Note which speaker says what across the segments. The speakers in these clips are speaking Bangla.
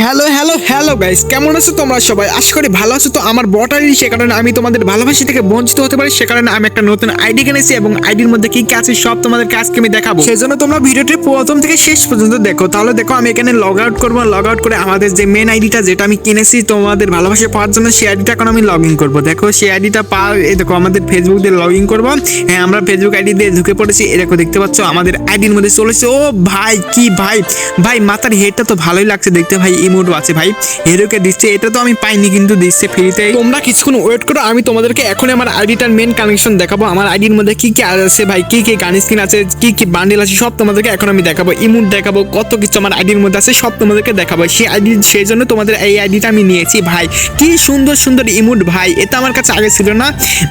Speaker 1: হ্যালো হ্যালো হ্যালো গাইস কেমন আছো তোমরা সবাই? আশা করি ভালো আছো। তো আমার বটারই সে কারণে আমি তোমাদের ভালোবাসি থেকে বঞ্চিত হতে পারি। সে কারণে আমি একটা নতুন আইডি কিনেছি এবং আইডির মধ্যে কি কি আছে সব তোমাদেরকে আজকে আমি দেখাবো। সেজন্য তোমরা ভিডিওটি প্রথম থেকে শেষ পর্যন্ত দেখো। তাহলে দেখো, আমি এখানে লগ আউট করব। লগ আউট করে আমাদের যে মেন আইডিটা যেটা আমি কিনেছি তোমাদের ভালোবাসা পাওয়ার জন্য, সেই আইডিটা এখন আমি লগ ইন করব। দেখো, সেই আইডিটা পা এই দেখো, আমাদের ফেসবুক দিয়ে লগ ইন করব। হ্যাঁ আমরা ফেসবুক আইডি দিয়ে ঢুকে পড়েছি। দেখো, দেখতে পাচ্ছ, আমাদের আইডির মধ্যে চলেছে ও ভাই, কি ভাই? ভাই, মাথার হেডটা তো ভালোই লাগছে দেখতে, ভাই। ইমোট আছে ভাই। হিরোকে দিচ্ছে, এটা তো আমি পাইনি কিন্তু দিচ্ছে ফ্রিতে। তোমরা কিছুক্ষণ ওয়েট করো, আমি তোমাদেরকে এখন আমার আইডিটার মেন কানেকশন দেখাবো। আমার আইডির মধ্যে কি কি আছে ভাই, কি কি গান স্কিন আছে, কি কি বান্ডেল আছে, সব তোমাদেরকে এখন আমি দেখাবো। ইমোট দেখাবো কত কিছু আমার আইডির মধ্যে আছে, সব তোমাদেরকে দেখাবো। সেই আইডি সেই জন্য তোমাদের এই আইডিটা আমি নিয়েছি ভাই। কি সুন্দর সুন্দর ইমোট ভাই, এটা আমার কাছে আগে ছিল না।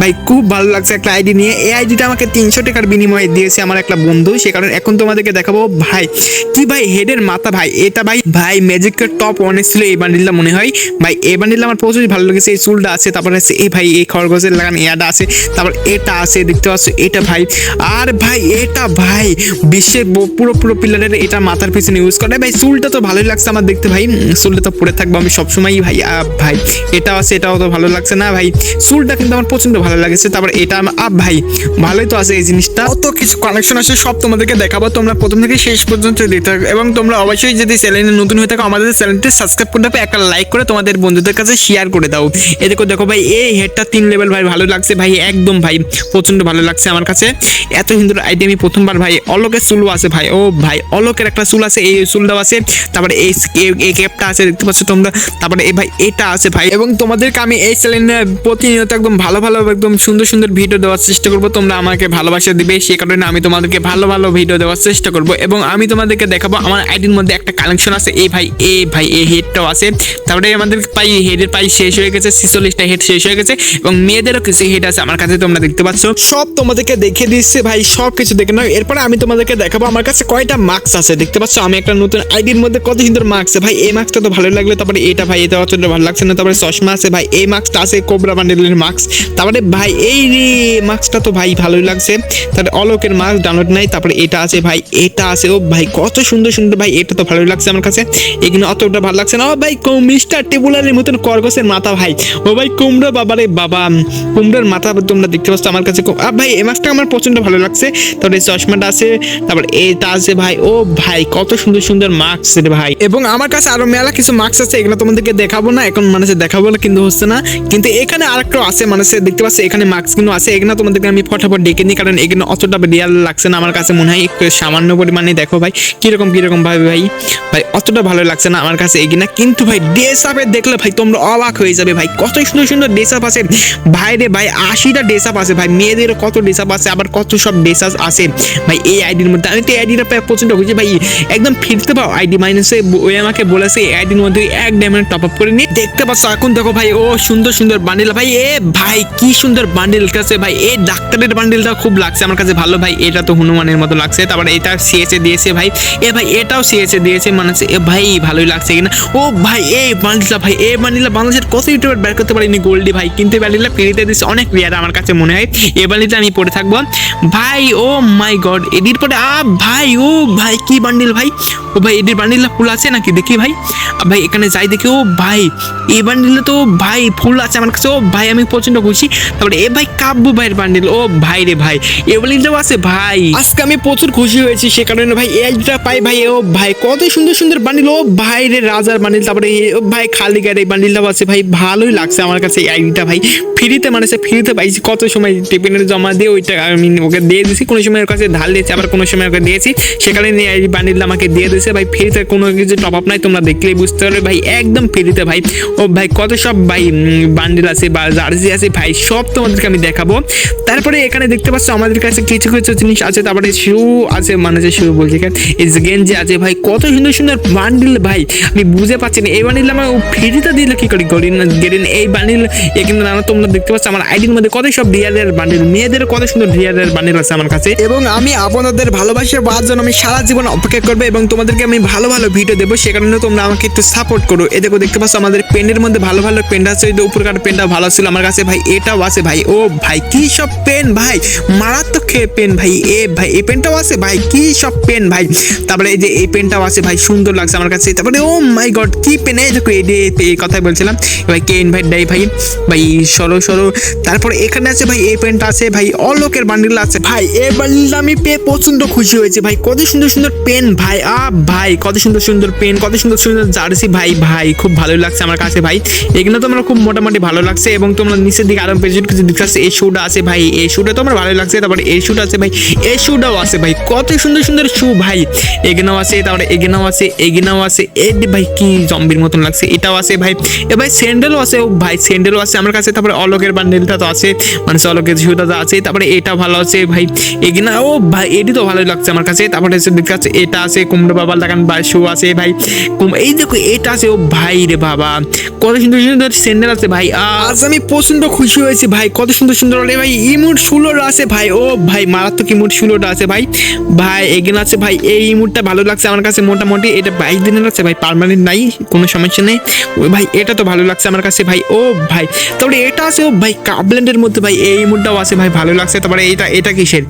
Speaker 1: ভাই, খুব ভালো লাগছে একটা আইডি নিয়ে। এই আইডিটা আমাকে তিনশো টাকার বিনিময়ে দিয়েছে আমার একটা বন্ধু। সে কারণে এখন তোমাদেরকে দেখাবো। ভাই, কি ভাই হেডের মাথা ভাই, এটা ভাই ভাই ম্যাজিকের টপ ওয়ানে ছিল এই বান্ডিলটা মনে হয়। ভাই এই বান্ডিলটা আমার প্রচুর ভালো লেগেছে। এই চুলটা আছে, তারপর আছে এই ভাই, এই খরগোশের লাগান ইয়াটা আছে, তারপর এটা আছে, দেখতে পাচ্ছ, এটা ভাই। আর ভাই, এটা ভাই, বিশ্বের পুরো পুরো পিলারের এটা মাথার পিছনে ইউজ করে। ভাই, চুলটা তো ভালোই লাগছে আমার দেখতে, ভাই। চুলটা তো পরে থাকব আমি সবসময়ই, ভাই। ভাই, এটাও আছে, এটাও তো ভালো লাগছে না, ভাই। চুলটা কিন্তু আমার প্রচণ্ড ভালো লাগছে। তারপর এটা আমার আপ ভাই, ভালোই তো আছে এই জিনিসটা। কত কিছু কানেকশন আছে, সব তোমাদেরকে দেখাবো। তোমরা প্রথম থেকে শেষ পর্যন্ত দিতে থাকো। এবং তোমরা অবশ্যই যদি চ্যানেলে নতুন হয়ে থাকো, আমাদের চ্যানেলটি সাবস্ক্রাইব করতে হবে একটা লাইক করে তোমাদের বন্ধুদের কাছে শেয়ার করে দাও। এ দেখো দেখো ভাই, এই হেডটা তিন লেভেল ভাই, ভালো লাগছে ভাই, একদম ভাই প্রচণ্ড ভালো লাগছে আমার কাছে। এত সুন্দর আইডি আমি প্রথমবার ভাই, অলোকের চুলও আছে ভাই, ও ভাই, অলোকের একটা চুল আছে, এই চুলটাও আছে, তারপরে এই এই- ক্যাপটা আছে, দেখতে পাচ্ছ তোমরা, তারপরে এই ভাই, এটা আছে ভাই, এবং তোমাদেরকে আমি এই চ্যানেলে প্রতিনিয়ত একদম ভালো ভালো, একদম সুন্দর সুন্দর ভিডিও দেওয়ার চেষ্টা করব, তোমরা আমাকে ভালোবাসা দিবে, সে কারণে আমি তোমাদেরকে ভালো ভালো ভিডিও দেওয়ার চেষ্টা করব, এবং আমি তোমাদেরকে দেখাবো, আমার আইডির মধ্যে একটা কালেকশন আছে, এই ভাই, এই ভাই, এই হেডটাও আছে। তারপরে আমাদের পাই হেডের পাই শেষ হয়ে গেছে, ছিচল্লিশটা হেড শেষ হয়ে গেছে, এবং মেয়েদেরও কিছু হেড আছে আমার কাছে তোমরা দেখতে পাচ্ছ। সব তোমাদেরকে দেখে দিচ্ছে ভাই সব কিছু দেখে নাও। এরপরে আমি তোমাদেরকে দেখাবো, আমার কাছে কয়টা মার্কস আছে, দেখতে পাচ্ছ? আমি একটা নতুন আইডির মধ্যে কত সুন্দর মার্কস ভাই, এই মার্কসটা তো ভালো লাগল, তারপরে এটা ভাই, এটা অতটা ভালো লাগছে না, তারপরে চশমা আছে, ভাই, এই মার্কসটা আছে কোবরা বান্ডেলের মার্কস তারপরে ভাই, এই মার্কসটা তো ভাই ভালোই লাগছে। তারপরে অলোকের মার্কস ডাউনলোড নাই, তারপরে এটা আছে ভাই, এটা আছে, ও ভাই, কত সুন্দর সুন্দর, ভাই, এটা তো ভালোই লাগছে আমার কাছে। এগুলো অতটা ভালো লাগছে না। ও ভাই মিস্টার টেবুলারের মতন করগসের মাথা ভাই। ও ভাই, কুমড়া বাবারে বাবা। কুমড়ার মাথা তোমরা দেখতে পাচ্ছ আমার কাছে। ভাই, এই মাছটা আমার প্রচণ্ড ভালো লাগছে। তারপরে চশমাটা আছে। তারপর এটা আছে ভাই। ও ভাই, কত সুন্দর সুন্দর মার্কস রে ভাই। এবং আমার কাছে আরও মেলা কিছু মার্কস আছে, এগুলো তোমাদেরকে দেখাবো না। এখন মানে দেখাবো না, কিন্তু হচ্ছে না। কিন্তু এখানে আরেকটা আছে মানে দেখতে পাচ্ছ, এখানে মাস্ক কিন্তু আছে। এগুলো তোমাদেরকে আমি ফটাফট ডেকে নিই, কারণ এগুলো অতটা রিয়াল লাগছে না। আমার কাছে মনে হয় একটু সামান্য পরিমাণে দেখো ভাই। কীরকম কীরকম ভাবে ভাই? ভাই, অতটা ভালো লাগছে না। আমার কাছে এগিনা কিন্তু ভাই ড্রেস দেখলে ভাই, তোমরা অবাক হয়ে যাবে ভাই। কত সুন্দর সুন্দর ড্রেস আপ আছে। ভাই রে ভাই, আশিটা ড্রেস আপ আছে ভাই। মেয়েদের কত ড্রেস আপ আছে, আবার কত সব ড্রেস আপ আছে। ভাই, এই আইডির মধ্যে আমি তো এই আইডিটা পছন্দ করছি ভাই, একদম ফিরতে পাও আইডি মাইনাসে ওই আমাকে বলেছে, এই আইডির মধ্যে এক ডায়মন্ড টপ আপ করে নিয়ে দেখতে পাচ্ছ, এখন দেখো ভাই, ও সুন্দর সুন্দর বান্ডেল ভাই, এ ভাই, কি সুন্দর বান্ডেল কাছে ভাই। এই ডাক্তারের বান্ডেলটা খুব লাগছে আমার কাছে, ভালো ভাই। এটা তো হনুমানের মতো লাগছে। তারপরে এটা সিএসএ দিয়েছে ভাই। এ ভাই, এটাও সিএসএ দিয়েছে। মানে ভাই, ভালোই লাগছে। কিনা? ও ভাই এই বান্ডিলটা ভাই এই বান্ডিলটা বাংলাদেশের কত ইউটিউবার বের করতে পারিনি গোল্ডি ভাই? কিন্তু এই ফ্রিতে অনেক রিয়ার আমার কাছে মনে হয়। এই বান্ডিলটা আমি পরে থাকব। ভাই, ও মাই গড এডির পরে আ ভাই, ও ভাই, কি বান্ডিল ভাই? ও ভাই এডির বান্ডিলটা ফুল আছে নাকি? দেখি ভাই। ভাই, এখানে যাই দেখি, ও ভাই এই বান্ডিলে তো ভাই ফুল আছে আমার কাছে। ও ভাই, আমি প্রচণ্ড খুশি। তারপরে, এ ভাই, কাব্য ভাইয়ের বান্ডিল। ও ভাই রে ভাই, এ বান্ডিলটাও আছে ভাই। আজকে আমি প্রচুর খুশি হয়েছি, সে কারণে ভাই আইডিটা পাই ভাই, ও ভাই, কত সুন্দর সুন্দর বান্ডিল, ও ভাই। রে রাজার বান্ডিল, তারপরে ভাই খালি গাড়ি, এই বান্ডিলটাও আছে ভাই, ভালোই লাগছে আমার কাছে এই আইডিটা, ভাই। ফ্রিতে মানে সে ফ্রিতে পাইছি কত সময় টিফিনের জমা দিয়ে ওইটা আমি ওকে দিয়ে দিয়েছি কোনো সময় ওর কাছে ধার দিয়েছি, আবার কোনো সময় ওকে দিয়েছি। সেখানে নিয়ে এই বান্ডিলটা আমাকে দিয়ে দিয়েছে, ভাই, ফ্রিতে কোনো কিছু টপ আপ নাই, তোমরা দেখলেই বুঝতে পারবে। ভাই, একদম ফ্রিতে, ভাই। ও ভাই, কত সব, ভাই বান্ডিল আছে, বা জার্সি আছে, ভাই, সব তোমাদেরকে আমি দেখাবো। তারপরে এখানে দেখতে পাচ্ছ, আমাদের কাছে কিছু কিছু জিনিস আছে, তারপরে শু আছে মানে যে শু বলছি এই গেঞ্জি আছে, ভাই, কত সুন্দর সুন্দর বান্ডিল, ভাই। আমি বুঝে পাচ্ছি না। এই বান্ডিল আমার ফ্রিতে দিলে কি করি? গরিন গেরিন এই বান্ডিল এ কিন্তু নানা তোমরা দেখতে পাচ্ছ, আমার আইডির মধ্যে কত সব রিয়ালের বান্ডিল মেয়েদের কত সুন্দর রিয়ালের বান্ডিল আছে আমার কাছে। এবং আমি আপনাদের ভালোবাসা পাওয়ার জন্য আমি সারা জীবন অপেক্ষা করব এবং তোমাদেরকে আমি ভালো ভালো ভিডিও দেবো, সে কারণে তোমরা আমাকে একটু সাপোর্ট করো। এ দেখো, দেখতে পাচ্ছ, আমাদের পেনের মধ্যে ভালো ভালো পেন আছে, ওই উপরকার পেনটা ভালো ছিল আমার কাছে। ভাই, এটাও আছে ভাই, ও ভাই, কি সব পেন ভাই? মারাত্মক পেন ভাই, এ ভাই, এই পেনটাও আছে ভাই, কি সব পেন ভাই? তারপরে এই যে এই পেনটাও আছে ভাই, সুন্দর লাগছে আমার কাছে। তারপরে ও মাই গড কি পেন দেখো এই কথাই বলছিলাম। ভাই কে ইনভাইট দেয় ভাই? ভাই, সরো সরো। তারপর এখানে আছে ভাই, এই পেনটা আছে ভাই অলোকের বান্ডিল আছে। ভাই, এই বান্ডিলটা আমি পেয়ে প্রচণ্ড খুশি হয়েছে ভাই। কত সুন্দর সুন্দর পেন ভাই, আ ভাই, কত সুন্দর সুন্দর পেন কত সুন্দর সুন্দর জার্সি ভাই ভাই, খুব ভালো লাগছে আমার কাছে ভাই। এগুলো তো আমার খুব মোটামুটি ভালো লাগছে এবং তোমরা নিচের দিকে আরও পেজের কিছু দেখতে এই শুটা আছে ভাই, এই শুটা তো আমার ভালো লাগছে। তারপরে এই শুটা আছে ভাই, এই শুটাও আছে ভাই। কত সুন্দর সুন্দর শু ভাই। এগনাও আছে, তারপরে এগনাও আছে এগনাও আছে এ ভাই কি জম্বির মতন লাগছে। এটাও আছে ভাই। এ ভাই স্যান্ডেলও আছে। ও ভাই স্যান্ডেলও আছে আমার কাছে। তারপরে অলোকের বান্ডেলটা তো আছে। মানে অলোকের শুটা তো আছে। তারপরে এটা ভালো আছে ভাই। এগনা ও ভাই, এটি তো ভালোই লাগছে আমার কাছে। তারপরে পাচ্ছি, এটা আছে কুমড়ো বাবার লাগান বা শু আছে ভাই। এই দেখো, এটা আছে, ও ভাই রে বাবা। কত সুন্দর সুন্দর স্যান্ডেল আছে ভাই। আজ আমি প্রচণ্ড খুশি হয়েছি ভাই। কত সুন্দর সুন্দর রে ভাই ইমুট শুলোর আছে ভাই। ও ভাই, মারাত্মক ইমুট শুলোটা আছে ভাই। ভাই এখানে আছে ভাই, এই ইমুটটা ভালো লাগছে আমার কাছে মোটামুটি। এটা বাইশ দিনের আছে ভাই। পার্মানেন্ট নাই, কোনো সমস্যা নেই। ওই ভাই, এটা তো ভালো লাগছে আমার কাছে ভাই, ও ভাই। তারপরে এটা আছে, ও ভাই কাবল্যান্ডের মধ্যে ভাই, এই ইমুটটাও আছে ভাই, ভালো লাগছে। তারপরে এটা এটা কিসের?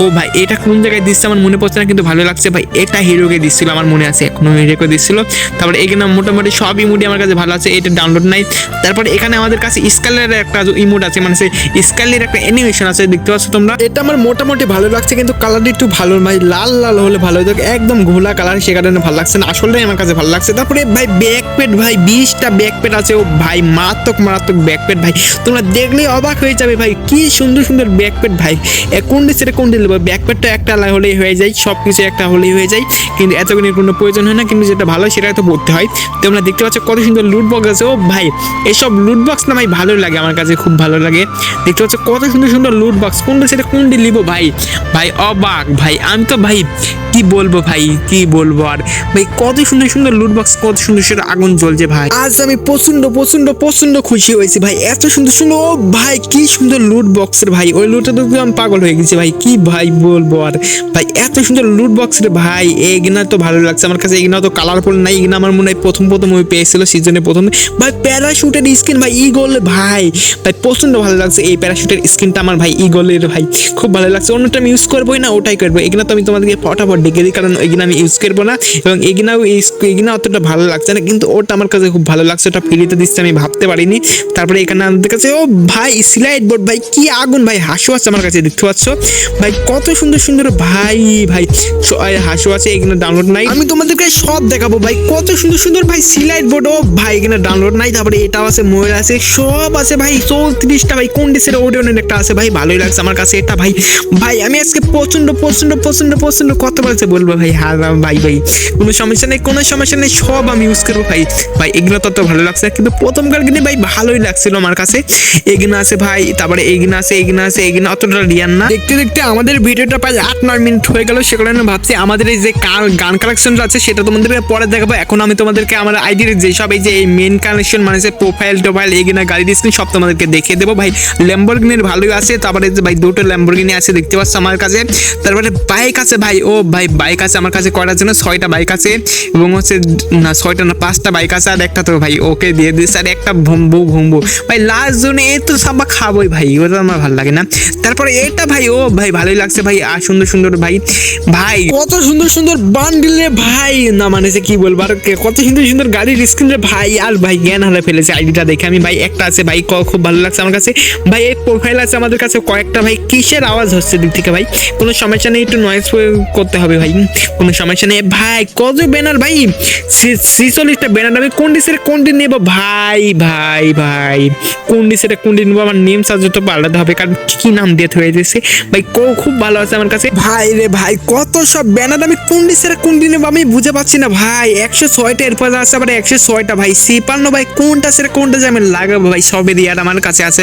Speaker 1: ও ভাই, এটা কোন জায়গায় দিচ্ছে আমার মনে পড়ছে না, কিন্তু ভালো লাগছে ভাই, এটা হিরোকে দিচ্ছিল আমার মনে আছে, এখনও হিরোকে দিচ্ছিল। তারপরে এখানে মোটামুটি সব ইমুটি আমার কাছে ভালো আছে, এটা ডাউনলোড নাই। তারপরে এখানে আমাদের কাছে স্কালের একটা ইমোট আছে মানে সেই স্কালের একটা অ্যানিমেশন আছে, দেখতে পাচ্ছ তোমরা? এটা আমার মোটামুটি ভালো লাগছে, কিন্তু কালারটা একটু ভালো ভাই লাল লাল হলে ভালো হতো একদম ঘোলা কালার সে কারণে ভালো লাগছে না আসলে আমার কাছে ভালো লাগছে। তারপরে ভাই ব্যাকপ্যাড ভাই বিশটা ব্যাকপ্যাড আছে। ও ভাই মারাত্মক মারাত্মক ব্যাকপ্যাড ভাই। তোমরা দেখলেই অবাক হয়ে যাবে ভাই, কি সুন্দর সুন্দর ব্যাকপ্যাড ভাই। এ কোনটি সেটা কোনটি নেব ব্যাকপ্যাডটা একটা হলেই হয়ে যায় সব কিছু একটা হলেই হয়ে যায়। কিন্তু এতগুলির কোনো প্রয়োজন হয় না, কিন্তু যেটা ভালো সেটা তো পড়তে হয়। তোমরা দেখতে পাচ্ছ কত সুন্দর লুট বক্স আছে। ও ভাই, এসব লুট বক্স না ভাই ভালো লাগে, আমার কাছে খুব ভালো লাগে। দেখতে পাচ্ছ কত সুন্দর সুন্দর লুট বক্স কোনটা সেটা কোনটি নিবো ভাই? ভাই অবাক, ভাই। আমি তো ভাই, কি বলব ভাই, কি বলব আর? ভাই কত সুন্দর সুন্দর লুট বক্স কত সুন্দর সুন্দর আগুন জ্বলছে ভাই। আজ আমি প্রচণ্ড প্রচণ্ড প্রচণ্ড খুশি হয়েছি ভাই। এত সুন্দর সুন্দর, ও ভাই, কি সুন্দর লুট বক্সের ভাই। ওই লুটটা দেখে আমি পাগল হয়ে গেছি ভাই, কি ভাই বলব আর? ভাই, এত সুন্দর লুট বক্সের ভাই এগিনা তো ভালো লাগছে। আমার কাছে এগিনা তো কালারফুল নাই। এগিনা আমার মনে হয় প্রথম প্রথম ওই পেয়েছিল সিজনে প্রথম। ভাই প্যারাশুটের স্কিন ভাই ইগল ভাই। ভাই প্রচণ্ড ভালো লাগছে এই প্যারাশুটের স্কিনটা আমার ভাই ইগলের ভাই। খুব ভালো লাগছে। অন্যটা আমি ইউজ করবোই না, ওটাই করব। এগিনা তো আমি তোমাদেরকে ফটাফট ডেকে দিই, কারণ এগিনা আমি ইউজ করব না। এবং এগিনাও এগিনা অতটা ভালো লাগছে না, কিন্তু ওটা আমার কাছে খুব ভালো লাগছে, ওটা ফ্রিতে দিচ্ছে, আমি ভাবতে পারিনি। তারপরে এখানে আমাদের কাছে, ও ভাই সিলাইট বোর্ড, ভাই, কি আগুন, ভাই, হাসু আছে আমার কাছে, দেখতে পাচ্ছ? ভাই, কত সুন্দর সুন্দর, ভাই ভাই হাসু আছে এখানে ডাউনলোড নাই। আমি তোমাদেরকে সব দেখাবো, ভাই, কত সুন্দর সুন্দর, ভাই সিলাইট বোর্ড, ও ভাই, এখানে ডাউনলোড নাই, তারপরে এটাও আছে ময়ূর আছে, সব আছে, ভাই, চৌত্রিশটা, ভাই, কোন ডিসের ওডিওনের একটা আছে, ভাই, ভালোই লাগছে আমার কাছে, এটা, ভাই ভাই, আমি আজকে প্রচণ্ড প্রচণ্ড প্রচণ্ড প্রচণ্ড কত বলছে বলব, ভাই হ্যাঁ ভাই ভাই, কোনো সমস্যা নেই, কোনো সমস্যা নেই। সব আমি ইউজ করব ভাই। ভাই, এগুলো তো তত ভালো লাগছে কিন্তু প্রথমকার কিনে ভাই ভালোই লাগছিল আমার কাছে। এগিনা আছে ভাই, তারপরে এগিনা আছে এগিনা আছে এগিনা অতটা রিয়ান না। দেখতে দেখতে আমাদের ভিডিওটা প্রায় আট, নয় মিনিট হয়ে গেল। সে কারণে ভাবছি আমাদের এই যে গান- কালেকশনটা আছে, সেটা তোমাদেরকে পরে দেখাবো। এখন আমি তোমাদেরকে আমার আইডির যে সব এই যে এই মেন কালেকশন মানে যে প্রোফাইল টোফাইল এগিনা গাড়ি স্ক্রিন সব তোমাদেরকে দেখিয়ে দেবো। ভাই ল্যাম্বরগিনির ভালোই আছে। তারপরে যে ভাই, দুটো ল্যাম্বরগিনি আছে, দেখতে পাচ্ছ আমার কাছে। তারপরে বাইক আছে ভাই। ও ভাই বাইক আছে আমার কাছে কয়টার জন্য। ছয়টা বাইক আছে। এবং হচ্ছে না, ছয়টা না, পাঁচটা বাইক আছে আর একটা তো ভাই, ওকে দিয়ে দিস আর একটা ভম্বু ভম্বু। ভাই লাস্ট জোনে এ তো সাবা খাবোই ভাই ওটা আমার ভালো লাগে না। তারপরে এটা ভাই, ও ভাই, ভালোই লাগছে ভাই, আর সুন্দর সুন্দর ভাই ভাই, কত সুন্দর সুন্দর বান্ডিল ভাই, না মানে যে কি বলব, আর কত সুন্দর সুন্দর গাড়ির স্ক্রিন ভাই, আর ভাই, জ্ঞান হারা ফেলেছে আইডিটা দেখে। আমি ভাই, একটা আছে ভাই খুব ভালো লাগছে আমার কাছে। ভাই, এই প্রোফাইল আছে আমাদের কাছে, কয়েকটা ভাই, কিসের আওয়াজ হচ্ছে দিক থেকে ভাই? কোনো সমস্যা নেই, একটু নয়েজ করতে হবে ভাই, কোনো সমস্যা নেই। ভাই কত ব্যানার ভাই ছিচল্লিশটা ব্যানার আমি কোন ডিসের কোনটি নেব? ভাই ভাই ভাই। কোন ডিসের কোনটি নেব? আমার নেম সার্চ তো পাল্টাতে হবে, কারণ কি নাম দিয়ে হয়ে দিয়েছে ভাই, কো খুব ভালো আছে আমার কাছে। ভাই রে ভাই, কত সব ব্যানার আমি কোন ডিসের কোনটি নেব আমি বুঝে পাচ্ছি না, ভাই। একশো ছয়টা এরপর আছে আবার একশো ছয়টা, ভাই। সিপান্ন ভাই, কোনটা সেটা কোনটা যে আমি লাগাবো, ভাই? সবে দিয়ে আমার কাছে আছে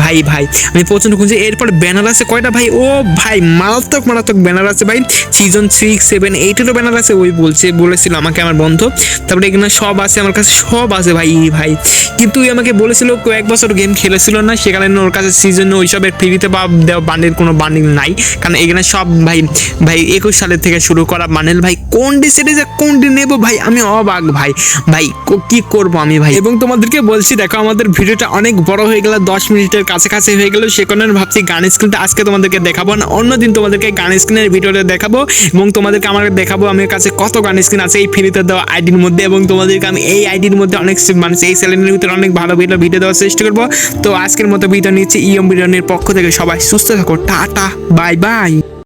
Speaker 1: ভাই ভাই, আমি প্রচণ্ড খুঁজে এরপর ব্যানার আছে কয়টা, ভাই? ও ভাই, মারাত্মক মারাত্মক ব্যানার আছে, ভাই। সিজন সিক্স সেভেন এইটেরও ব্যানার আছে, ওই বলছে, বলেছিল আমাকে আমার বন্ধু তারপরে এখানে সব আছে, আমার কাছে সব আছে ভাই ভাই। কিন্তু আমাকে বলেছিল, কয়েক বছর গেম খেলেছিল না সে কারণে ওর কাছে সিজন ওইসবের ফ্রিতে বা বান্ডিল কোনো বান্ডিল নাই। কারণ এখানে সব ভাই ভাই একুশ সালের থেকে শুরু করা বান্ডিল ভাই কোনটি সিরিজে কোনটি নেব ভাই? আমি অবাক ভাই ভাই, কো- কি করব আমি ভাই? এবং তোমাদেরকে বলছি, দেখো, আমাদের ভিডিওটা অনেক বড় হয়ে গেল, দশ মিনিটের কাছাকাছি হয়ে গেল, সে কারণে ভাবছি গান স্ক্রিনটা আজকে তোমাদেরকে দেখাবো না, অন্যদিন তোমাদেরকে গান স্ক্রিনের ভিডিওটা দেখাবো, এবং তোমাদেরকে আমার দেখাবো, আমার কাছে কত গান স্ক্রিন আছে, এই ফ্রিতে দেওয়া আইডির মধ্যে এবং তোমাদেরকে আমি এই আইডির মধ্যে অনেক মানে এই চ্যানেলের ভিতরে অনেক ভালো ভিডিও ভিডিও দেওয়ার চেষ্টা করব। তো আজকের মতো ভিডিও নিচ্ছি ইয়ম বিরিয়ানির পক্ষ থেকে। সবাই সুস্থ থাকো। টাটা। Bye bye.